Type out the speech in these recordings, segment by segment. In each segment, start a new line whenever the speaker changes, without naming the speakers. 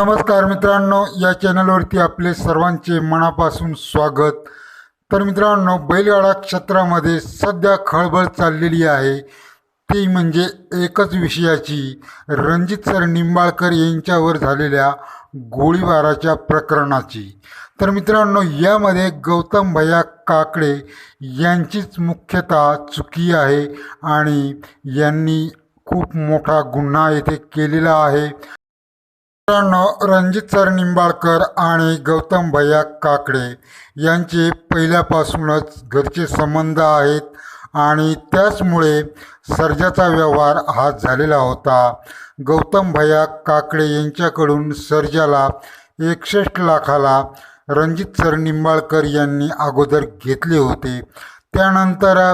नमस्कार मित्रांनो या चॅनलवरती आपले सर्वांचे मनापासून स्वागत. तर मित्रांनो बैलगाडा क्षेत्रामध्ये सध्या खळबळ चाललेली आहे. ती म्हणजे एकच विषयाची. रणजित सर निंबाळकर यांच्यावर झालेल्या गोळीबाराच्या प्रकरणाची. तर मित्रांनो यामध्ये गौतम भैया काकडे यांचीच मुख्यतः चुकी आहे आणि यांनी खूप मोठा गुन्हा येथे केलेला आहे. रणजित सर निंबाळकर आणि गौतम भैया काकडे यांचे पहिल्यापासूनच घरचे संबंध आहेत आणि त्याचमुळे सर्जाचा व्यवहार हा झालेला होता. गौतम भैया काकडे यांच्याकडून सर्जाला एकसष्ट लाखाला रणजित सर निंबाळकर यांनी अगोदर घेतले होते. त्यानंतर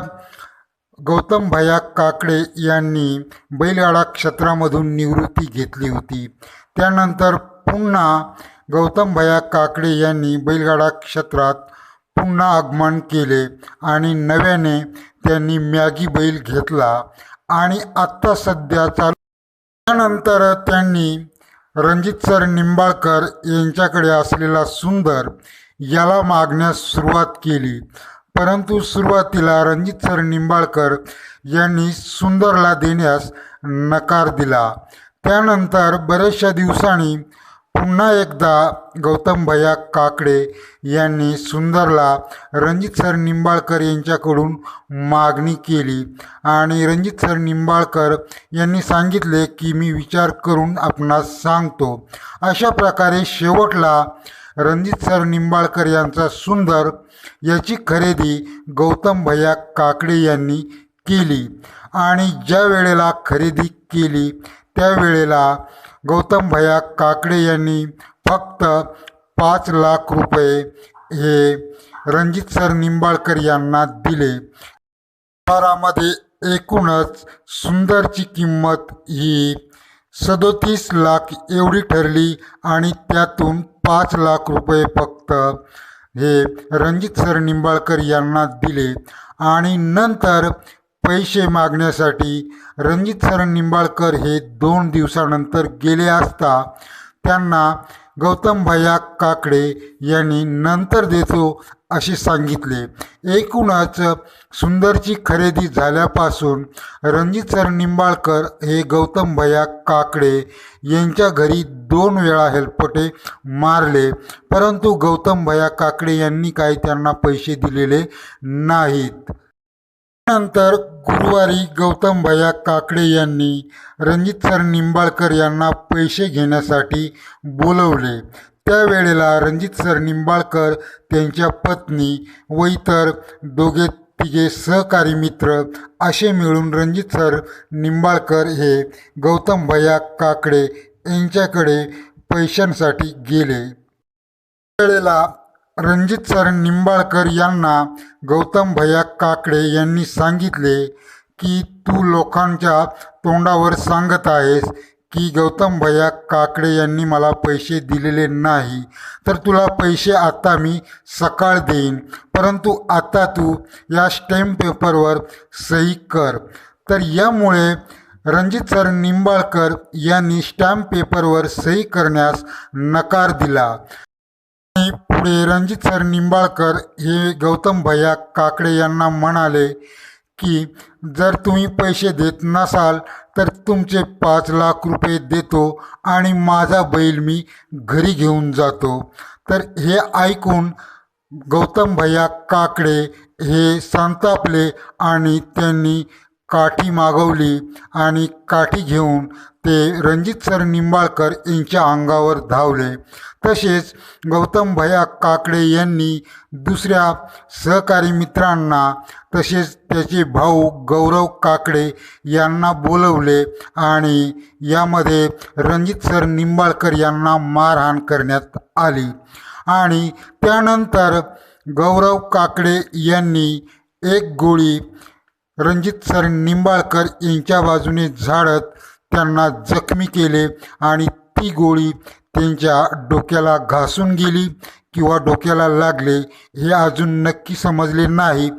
गौतम भैया काकडे यांनी बैलगाडा क्षेत्रामधून निवृत्ती घेतली होती. त्यानंतर पुन्हा गौतम भया काकडे यांनी बैलगाडा क्षेत्रात पुन्हा आगमन केले आणि नव्याने त्यांनी मॅगी बैल घेतला आणि आत्ता सध्या चालू त्यानंतर त्यांनी रणजित सर निंबाळकर यांच्याकडे असलेला सुंदर याला मागण्यास सुरुवात केली. परंतु सुरुवातीला रणजित सर निंबाळकर यांनी सुंदरला देण्यास नकार दिला. त्यानंतर बऱ्याचशा दिवसांनी पुन्हा एकदा गौतम भैया काकडे यांनी सुंदरला रणजित सर निंबाळकर यांच्याकडून मागणी केली. आणि रणजित सर निंबाळकर यांनी सांगितले की मी विचार करून आपणास सांगतो. अशा प्रकारे शेवटला रणजित सर निंबाळकर यांचा सुंदर याची खरेदी गौतम भैया काकडे यांनी केली. आणि ज्या वेळेला खरेदी केली त्यावेळेला गौतम भया काकडे यांनी फक्त पाच लाख रुपये हे रणजित सर निंबाळकर यांना दिले. व्यवहारामध्ये एकूणच सुंदरची किंमत ही सदोतीस लाख एवढी ठरली आणि त्यातून पाच लाख रुपये फक्त हे रणजित सर निंबाळकर यांना दिले. आणि नंतर पैसे मागण्यासाठी रणजित सर निंबाळकर हे दोन दिवसानंतर गेले असता त्यांना गौतम भैया काकडे यांनी नंतर देतो असे सांगितले. एकूणच सुंदरची खरेदी झाल्यापासून रणजित सर निंबाळकर हे गौतम भैया काकडे यांच्या घरी दोन वेळा हेलपटे मारले. परंतु गौतम भैया काकडे यांनी काही त्यांना पैसे दिलेले नाहीत. त्यानंतर गुरुवारी गौतमभया काकडे यांनी रणजित सर निंबाळकर यांना पैसे घेण्यासाठी बोलवले. त्यावेळेला रणजित सर निंबाळकर त्यांच्या पत्नी व इतर दोघे तिघे सहकारी मित्र असे मिळून रणजित सर निंबाळकर हे गौतमभया काकडे यांच्याकडे पैशांसाठी गेले. वेळेला रणजित सर निंबाळकर यांना गौतम भैया काकडे यांनी सांगितले की तू लोकांच्या तोंडावर सांगत आहेस की गौतम भैया काकडे यांनी मला पैसे दिलेले नाही. तर तुला पैसे आता मी सकाळ देईन. परंतु आता तू या स्टॅम्प पेपरवर सही कर. तर यामुळे रणजित सर निंबाळकर यांनी स्टॅम्प पेपरवर सही करण्यास नकार दिला. आणि पुढे रणजित सर निंबाळकर हे गौतम भैया काकडे यांना म्हणाले की जर तुम्ही पैसे देत नसाल तर तुमचे पाच लाख रुपये देतो आणि माझा बैल मी घरी घेऊन जातो. तर हे ऐकून गौतम भैया काकडे हे संतापले आणि त्यांनी काठी मागवली आणि काठी घेऊन ते रणजित सर निंबाळकर यांच्या अंगावर धावले. तसेच गौतम भया काकडे यांनी दुसऱ्या सहकारी मित्रांना तसेच त्याचे भाऊ गौरव काकडे यांना बोलवले आणि यामध्ये रणजित सर निंबाळकर यांना मारहाण करण्यात आली. आणि त्यानंतर गौरव काकडे यांनी एक गोळी रणजित सर निंबाळकर यांच्या बाजूने झाडत त्यांना जखमी केले आणि ती गोळी त्यांच्या डोक्याला घासून गेली किंवा डोक्याला लागले हे अजून नक्की समजले नाही.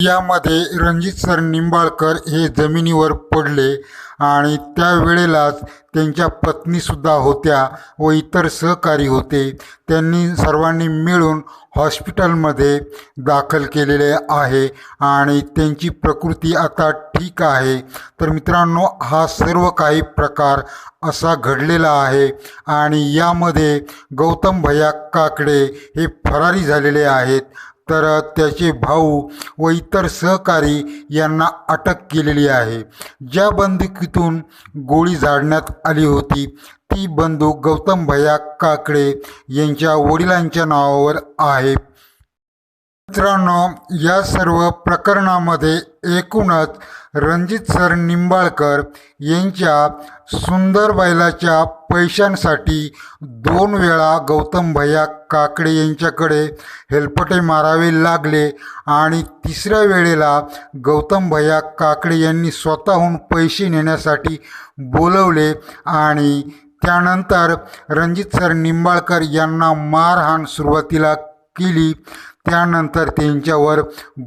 यामध्ये रणजित सर निंबाळकर हे जमिनीवर पडले. आणि त्यावेळेलाच त्यांच्या पत्नीसुद्धा होत्या व इतर सहकारी होते. त्यांनी सर्वांनी मिळून हॉस्पिटलमध्ये दाखल केलेले आहे आणि त्यांची प्रकृती आता ठीक आहे. तर मित्रांनो हा सर्व काही प्रकार असा घडलेला आहे आणि यामध्ये गौतम भैया काकडे हे फरारी झालेले आहेत. तर त्याचे भाऊ व इतर सहकारी यांना अटक केलेली आहे. ज्या बंदुकीतून गोळी झाडण्यात आली होती ती बंदूक गौतम भैया काकडे यांच्या वडिलांच्या नावावर आहे. मित्रांनो या सर्व प्रकरणामध्ये एकूणच रणजित सर निंबाळकर यांच्या सुंदर बैलाच्या पैशांसाठी दोन वेळा गौतम भैया काकडे यांच्याकडे हेलपटे मारावे लागले आणि तिसऱ्या वेळेला गौतम भैया काकडे यांनी स्वतःहून पैसे नेण्यासाठी बोलवले आणि त्यानंतर रणजित सर निंबाळकर यांना मारहाण सुरुवातीला केली. त्यानंतर त्यांच्यावर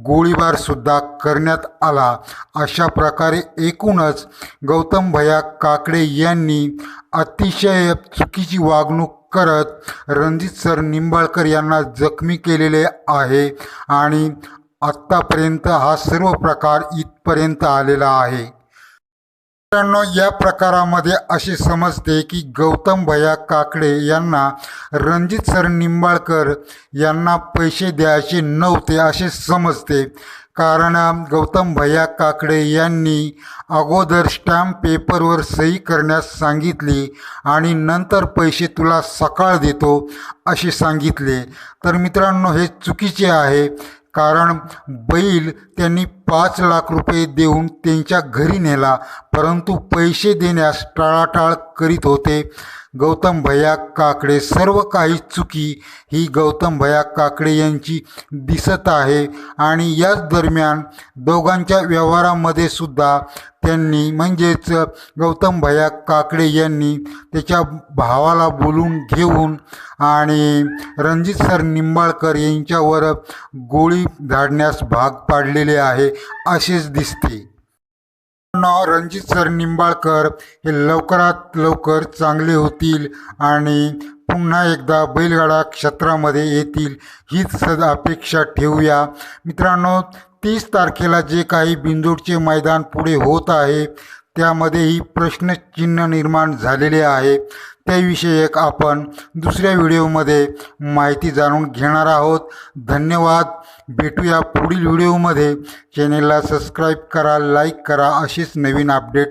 गोळीबारसुद्धा करण्यात आला. अशा प्रकारे एकूणच गौतम भया काकडे यांनी अतिशय चुकीची वागणूक करत रणजित सर निंबाळकर यांना जखमी केलेले आहे आणि आत्तापर्यंत हा सर्व प्रकार इथपर्यंत आलेला आहे. मित्रांनो या प्रकारामध्ये असे समजते की गौतम भैया काकडे यांना रणजित सर निंबाळकर यांना पैसे द्यायचे नव्हते असे समजते. कारण गौतम भैया काकडे यांनी अगोदर स्टॅम्प पेपरवर सही करण्यास सांगितली आणि नंतर पैसे तुला सकाळ देतो असे सांगितले. तर मित्रांनो हे चुकीचे आहे. कारण बैल त्यांनी पाच लाख रुपये देऊन त्यांच्या घरी नेला परंतु पैसे देण्यास टाळाटाळ करीत होते. गौतम भैया काकडे सर्व काही चुकी ही गौतम भैया काकडे यांची दिसत आहे आणि याच दरम्यान दोघांच्या व्यवहारामध्ये सुद्धा त्यांनी म्हणजेच गौतम भैया काकडे यांनी त्याच्या भावाला बोलून घेऊन आणि रणजित सर निंबाळकर यांच्यावर गोळी झाडण्यास भाग पाडलेले आहे असेच दिसते. रणजित सर निंबाळकर हे लवकरात लवकर चांगले होतील आणि पुन्हा एकदा बैलगाडा क्षेत्रामध्ये येतील हीच सद अपेक्षा ठेवूया. मित्रांनो तीस तारखेला जे काही बिंदूरचे मैदान पुढे होत आहे त्यामध्येही प्रश्नचिन्ह निर्माण झालेले आहे. त्याविषयक आपण दुसऱ्या व्हिडिओमध्ये माहिती जाणून घेणार आहोत. धन्यवाद. भेटूया पुढील व्हिडिओमध्ये. चॅनेलला सबस्क्राईब करा लाईक करा असेच नवीन अपडेट